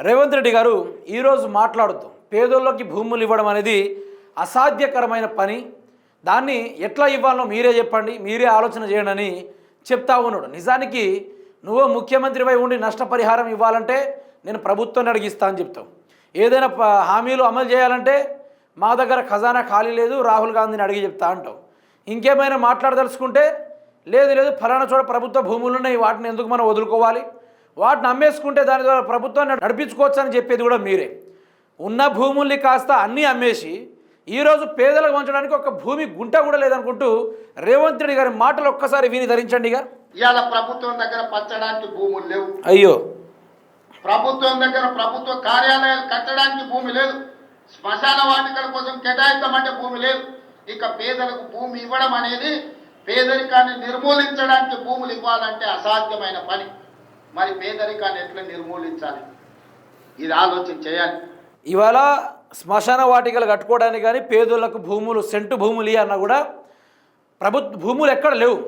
రేవంత్ రెడ్డి గారు ఈరోజు మాట్లాడుతూ పేదోళ్ళకి భూములు ఇవ్వడం అనేది అసాధ్యకరమైన పని. దాన్ని ఎట్లా ఇవ్వాలో మీరే చెప్పండి మీరే ఆలోచన చేయండి అని చెప్తా ఉన్నాడు. నిజానికి నువ్వు ముఖ్యమంత్రిపై ఉండి నష్టపరిహారం ఇవ్వాలంటే నేను ప్రభుత్వాన్ని అడిగిస్తా అని చెప్తావు. ఏదైనా ప- హామీలు అమలు చేయాలంటే మా దగ్గర ఖజానా ఖాళీ లేదు రాహుల్ గాంధీని అడిగి చెప్తా అంటావు. ఇంకేమైనా మాట్లాడదలుచుకుంటే లేదు లేదు ఫలానా చోట ప్రభుత్వ భూములు ఉన్నాయి వాటిని ఎందుకు మనం వదులుకోవాలి? వాటిని అమ్మేసుకుంటే దాని ద్వారా ప్రభుత్వాన్ని నడిపించుకోవచ్చు అని చెప్పేది కూడా మీరే. ఉన్న భూముల్ని కాస్త అన్నీ అమ్మేసి ఈరోజు పేదలకు పంచడానికి ఒక భూమి గుంట కూడా లేదనుకుంటూ రేవంత్ రెడ్డి గారి మాటలు ఒక్కసారి విని ధరించండి ఇక ఇవాళ ప్రభుత్వం దగ్గర పంచడానికి భూములు లేవు. అయ్యో. ప్రభుత్వం దగ్గర ప్రభుత్వ కార్యాలయాలు కట్టడానికి భూమి లేదు. శ్మశాన వాటికల కోసం కేటాయిస్తామంటే భూమి లేదు. ఇక పేదలకు భూమి ఇవ్వడం అనేది పేదరికాన్ని నిర్మూలించడానికి భూములు ఇవ్వాలంటే అసాధ్యమైన పని. మరి పేదరికాన్ని ఎట్లా నిర్మూలించాలి? ఇది ఆలోచన చేయాలి. ఇవాళ శ్మశాన వాటికలు కట్టుకోవడానికి కానీ పేదలకు భూములు సెంటు భూములు అన్నా కూడా ప్రభుత్వ భూములు ఎక్కడ లేవు.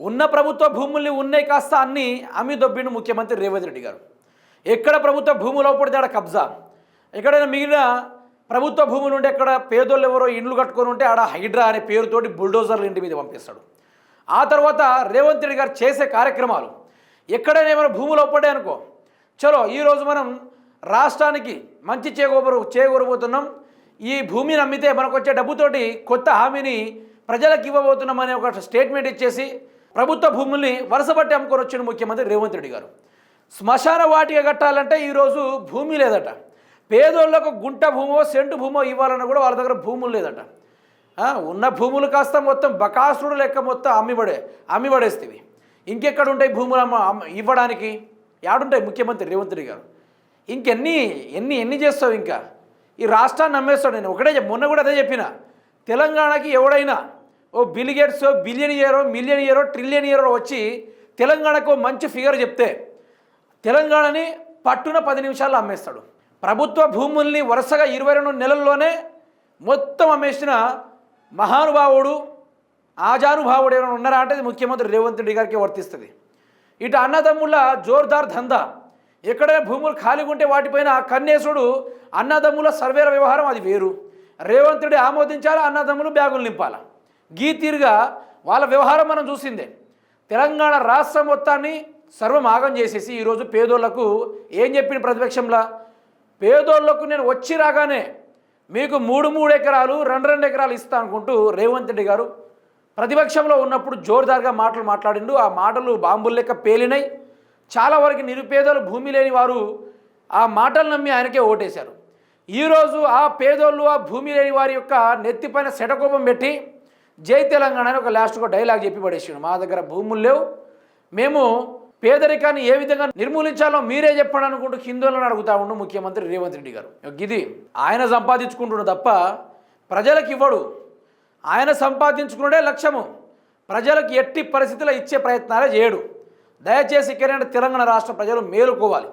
ఉన్న ప్రభుత్వ భూముల్ని ఉన్నాయి కాస్త అన్ని అమ్మి దొబ్బిండు ముఖ్యమంత్రి రేవంత్ రెడ్డి గారు. ఎక్కడ ప్రభుత్వ భూములు పడితే ఆడ కబ్జా. ఎక్కడైనా మిగిలిన ప్రభుత్వ భూములు ఉంటే ఎక్కడ పేదోళ్ళు ఎవరో ఇండ్లు కట్టుకొని ఉంటే ఆడ హైడ్రా అనే పేరుతోటి బుల్డోజర్లు ఇంటి మీద పంపిస్తాడు. ఆ తర్వాత రేవంత్ రెడ్డి గారు చేసే కార్యక్రమాలు ఎక్కడైనా ఏమైనా భూములు ఒప్పడే అనుకో. చలో ఈరోజు మనం రాష్ట్రానికి మంచి చేకూరు చేకూరబోతున్నాం ఈ భూమిని అమ్మితే మనకు వచ్చే డబ్బుతోటి కొత్త హామీని ప్రజలకు ఇవ్వబోతున్నాం అనే ఒక స్టేట్మెంట్ ఇచ్చేసి ప్రభుత్వ భూముల్ని వరుసపట్టి అమ్ముకొని వచ్చిన ముఖ్యమంత్రి రేవంత్ రెడ్డి గారు. శ్మశాన వాటిక కట్టాలంటే ఈరోజు భూమి లేదట. పేదోళ్ళకు గుంట భూమో సెంటు భూమో ఇవ్వాలన్నా కూడా వాళ్ళ దగ్గర భూములు లేదట. ఉన్న భూములు కాస్త మొత్తం బకాసురుడు లెక్క మొత్తం అమ్మిబడే అమ్మిబడేస్తేవి. ఇంకెక్కడ ఉంటాయి భూములు అమ్మ ఇవ్వడానికి? యాడుంటాయి ముఖ్యమంత్రి రేవంత్ రెడ్డి గారు. ఇంకెన్ని ఎన్ని ఎన్ని చేస్తావు ఇంకా? ఈ రాష్ట్రాన్ని నమ్మేస్తాడు నేను. ఒకటే మొన్న కూడా అదే చెప్పిన. తెలంగాణకి ఎవడైనా ఓ బిలిగేట్స్ బిలియన్ ఇయరో మిలియన్ ఇయరో ట్రిలియన్ ఇయరో వచ్చి తెలంగాణకు ఓ మంచి ఫిగర్ చెప్తే తెలంగాణని పట్టున పది నిమిషాల్లో అమ్మేస్తాడు. ప్రభుత్వ భూముల్ని వరుసగా ఇరవై రెండు నెలల్లోనే మొత్తం అమ్మేసిన మహానుభావుడు ఆజానుభావుడు ఏమైనా ఉన్నారా అంటే ముఖ్యమంత్రి రేవంత్ రెడ్డి గారికి వర్తిస్తుంది. ఇటు అన్నదమ్ముల జోర్దార్ ధందా. ఎక్కడైనా భూములు ఖాళీగా ఉంటే వాటిపైన కన్నేసుడు అన్నదమ్ముల సర్వేల వ్యవహారం అది వేరు. రేవంత్ రెడ్డి ఆమోదించాలా అన్నదమ్ములు బ్యాగులు నింపాలా? గీతీరుగా వాళ్ళ వ్యవహారం మనం చూసిందే. తెలంగాణ రాష్ట్రం మొత్తాన్ని సర్వం ఆగం చేసేసి ఈరోజు పేదోళ్ళకు ఏం చెప్పిన ప్రతిపక్షంలా? పేదోళ్ళకు నేను వచ్చి రాగానే మీకు మూడు మూడు ఎకరాలు రెండు రెండు ఎకరాలు ఇస్తా అనుకుంటూ రేవంత్ రెడ్డి గారు ప్రతిపక్షంలో ఉన్నప్పుడు జోరుదారుగా మాటలు మాట్లాడిండు. ఆ మాటలు బాంబులు లెక్క పేలినాయి చాలా వరకు నిరుపేదలు భూమి లేని వారు ఆ మాటలు నమ్మి ఆయనకే ఓటేశారు. ఈరోజు ఆ పేదోళ్ళు ఆ భూమి లేని వారి యొక్క నెత్తిపైన శటకోపం పెట్టి జై తెలంగాణ అని ఒక లాస్ట్గా డైలాగ్ చెప్పి పడేసాడు. మా దగ్గర భూములు లేవు. మేము పేదరికాన్ని ఏ విధంగా నిర్మూలించాలో మీరే చెప్పండి అనుకుంటూ హిందువులను అడుగుతా ఉండు ముఖ్యమంత్రి రేవంత్ రెడ్డి గారు. ఇది ఆయన సంపాదించుకుంటున్న తప్ప ప్రజలకు ఇవ్వడు. ఆయన సంపాదించుకున్నదే లక్ష్యము. ప్రజలకు ఎట్టి పరిస్థితుల్లో ఇచ్చే ప్రయత్నాలే చేయడు. దయచేసి ఇక్కడ తెలంగాణ రాష్ట్ర ప్రజలు మేలుకోవాలి.